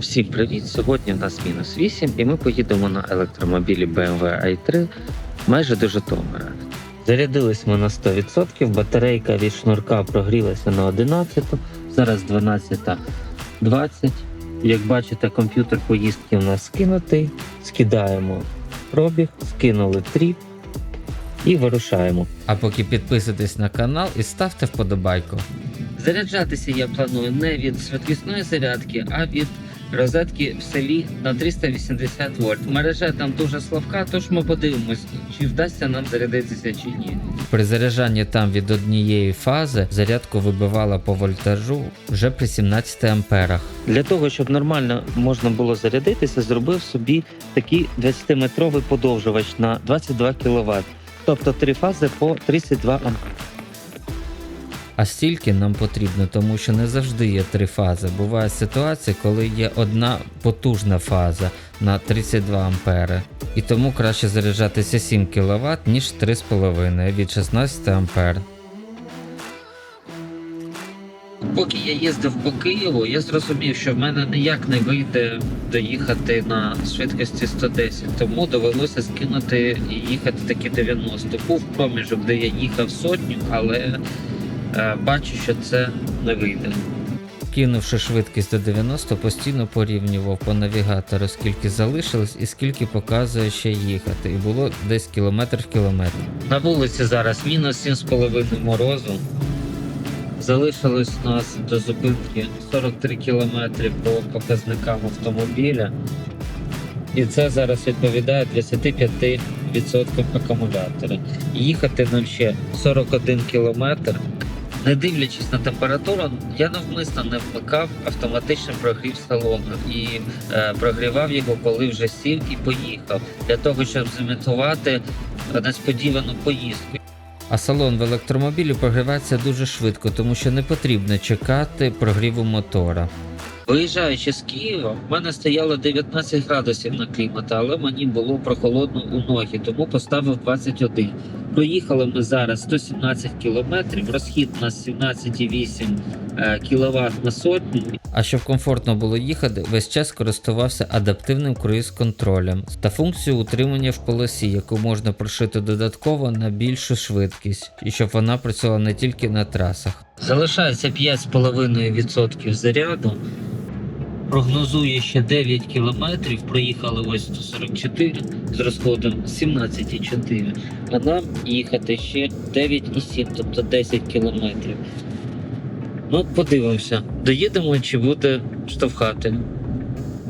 Всім привіт! Сьогодні у нас мінус 8 і ми поїдемо на електромобілі BMW i3 майже до Житомира. Зарядились ми на 100%, батарейка від шнурка прогрілася на 11, зараз 12.20. Як бачите, комп'ютер поїздки у нас скинутий. Скидаємо пробіг, скинули тріп і вирушаємо. А поки підписуйтесь на канал і ставте вподобайку. Заряджатися я планую не від швидкісної зарядки, а від розетки в селі на 380 вольт. Мережа там дуже слабка, тож ми подивимось, чи вдасться нам зарядитися чи ні. При заряджанні там від однієї фази зарядку вибивала по вольтажу вже при 17 амперах. Для того, щоб нормально можна було зарядитися, зробив собі такий 20-метровий подовжувач на 22 кВт. Тобто три фази по 32 ампер. А стільки нам потрібно, тому що не завжди є три фази. Буває ситуація, коли є одна потужна фаза на 32 ампери. І тому краще заряджатися 7 кВт, ніж 3,5 від 16 ампер. Поки я їздив по Києву, я зрозумів, що в мене ніяк не вийде доїхати на швидкості 110, тому довелося скинути і їхати таки 90. Був проміжок, де я їхав сотню, але бачу, що це не вийде. Кинувши швидкість до 90, постійно порівнював по навігатору, скільки залишилось і скільки показує ще їхати. І було десь кілометр в кілометр. На вулиці зараз мінус 7,5 морозу. Залишилось у нас до зупинки 43 кілометри по показникам автомобіля. І це зараз відповідає 25% акумулятора. Їхати нам ще 41 кілометр. Не дивлячись на температуру, я навмисно не вмикав автоматичний прогрів салону і е, прогрівав його, коли вже сів і поїхав, для того, щоб зімітувати несподівану поїздку. А салон в електромобілі прогрівається дуже швидко, тому що не потрібно чекати прогріву мотора. Виїжджаючи з Києва, в мене стояло 19 градусів на клімат, але мені було прохолодно у ноги, тому поставив 21. Проїхали ми зараз 117 кілометрів, розхід у нас 17,8 кВт на сотню. А щоб комфортно було їхати, весь час користувався адаптивним круїз-контролем та функцією утримання в полосі, яку можна прошити додатково на більшу швидкість, і щоб вона працювала не тільки на трасах. Залишається 5,5% заряду. Прогнозує ще 9 кілометрів, проїхали ось 144 з розходом 17,4. А нам їхати ще 9,7, тобто 10 кілометрів. Ну, подивимося, доїдемо чи буде штовхати.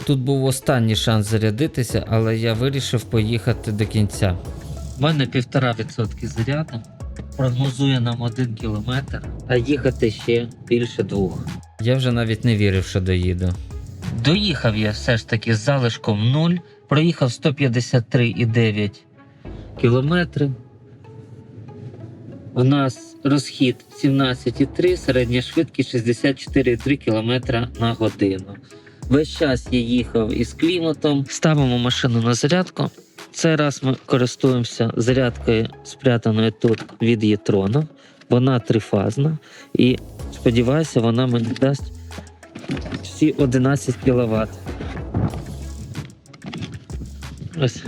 Тут був останній шанс зарядитися, але я вирішив поїхати до кінця. У мене 1,5% заряду. Прогнозує нам 1 кілометр, а їхати ще більше двох. Я вже навіть не вірив, що доїду. Доїхав я все ж таки з залишком 0, проїхав 153,9 кілометри. У нас розхід 17,3, середня швидкість 64,3 км на годину. Весь час я їхав із кліматом. Ставимо машину на зарядку. Цей раз ми користуємося зарядкою, спрятаною тут від Єтрона. Вона трифазна і сподіваюся, вона мені дасть всі 11 кВт. Ось.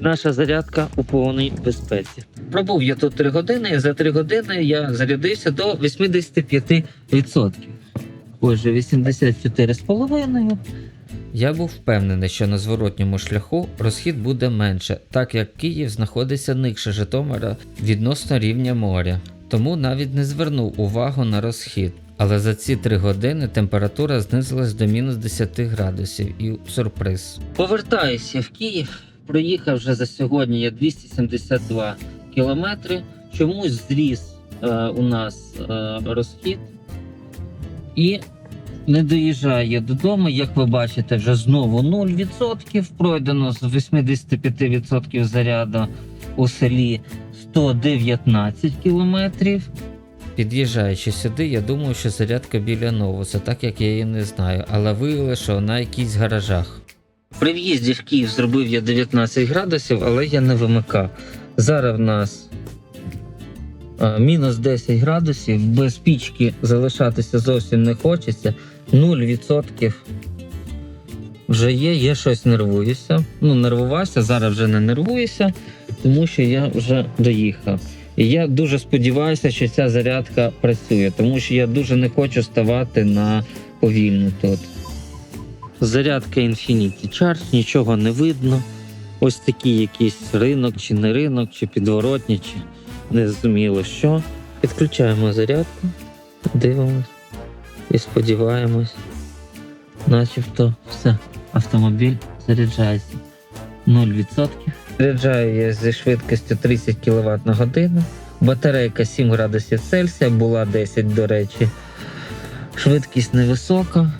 Наша зарядка у повній безпеці. Пробув я тут 3 години, і за 3 години я зарядився до 85%. Отже, 84,5. Я був впевнений, що на зворотньому шляху розхід буде менше, так як Київ знаходиться нижче Житомира відносно рівня моря, тому навіть не звернув увагу на розхід. Але за ці 3 години температура знизилась до мінус 10 градусів і сюрприз. Повертаюся в Київ. Проїхав вже за сьогодні я 272 кілометри. Чомусь зріс е, у нас е, розхід і не доїжджає додому. Як ви бачите, вже знову 0%. Пройдено з 85% заряду у селі 119 кілометрів. Під'їжджаючи сюди, я думаю, що зарядка біля новуса, так як я її не знаю, але виявилося, що вона в гаражах. При в'їзді в Київ зробив я 19 градусів, але я не вимикав. Зараз в нас а, мінус 10 градусів, без пічки залишатися зовсім не хочеться. 0% вже є, є щось нервуюся. Ну, нервувався, зараз вже не нервуюся, тому що я вже доїхав. І я дуже сподіваюся, що ця зарядка працює, тому що я дуже не хочу ставати на повільну тут. Зарядка Infinity Charge, нічого не видно. Ось такий якийсь ринок, чи не ринок, чи підворотні, чи не зрозуміло що. Підключаємо зарядку, дивимось і сподіваємось, начебто все, автомобіль заряджається 0%. Заряджаю я зі швидкістю 30 кВт на годину. Батарейка 7 градусів Цельсія, була 10, до речі. Швидкість невисока.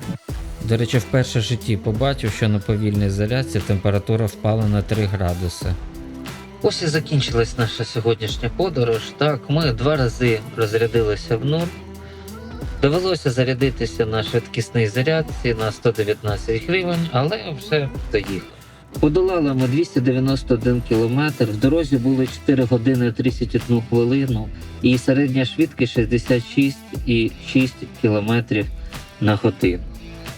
До речі, вперше в житті побачив, що на повільній зарядці температура впала на 3 градуси. Ось і закінчилась наша сьогоднішня подорож. Так, ми два рази розрядилися в нуль. Довелося зарядитися на швидкісній зарядці на 119 гривень, але вже доїхав. Подолали ми 291 кілометр, в дорозі були 4 години 31 хвилину і середня швидкість 66,6 кілометрів на годину.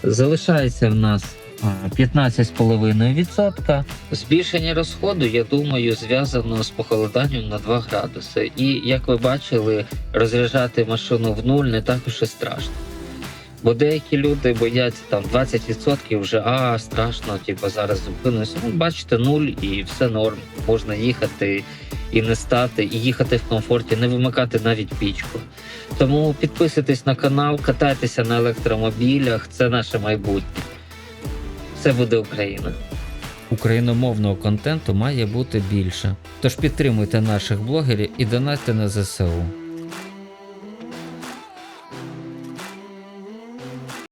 Залишається в нас а, 15,5%. Збільшення розходу, я думаю, зв'язано з похолоданням на 2 градуси. І як ви бачили, розряджати машину в нуль не так уж і страшно. Бо деякі люди бояться там 20% вже а страшно, типу зараз зупинуся. Ну, бачите, нуль і все норм. Можна їхати і не стати, і їхати в комфорті, не вимикати навіть пічку. Тому підписуйтесь на канал, катайтеся на електромобілях, це наше майбутнє. Це буде Україна. Україномовного контенту має бути більше. Тож підтримуйте наших блогерів і донатьте на ЗСУ.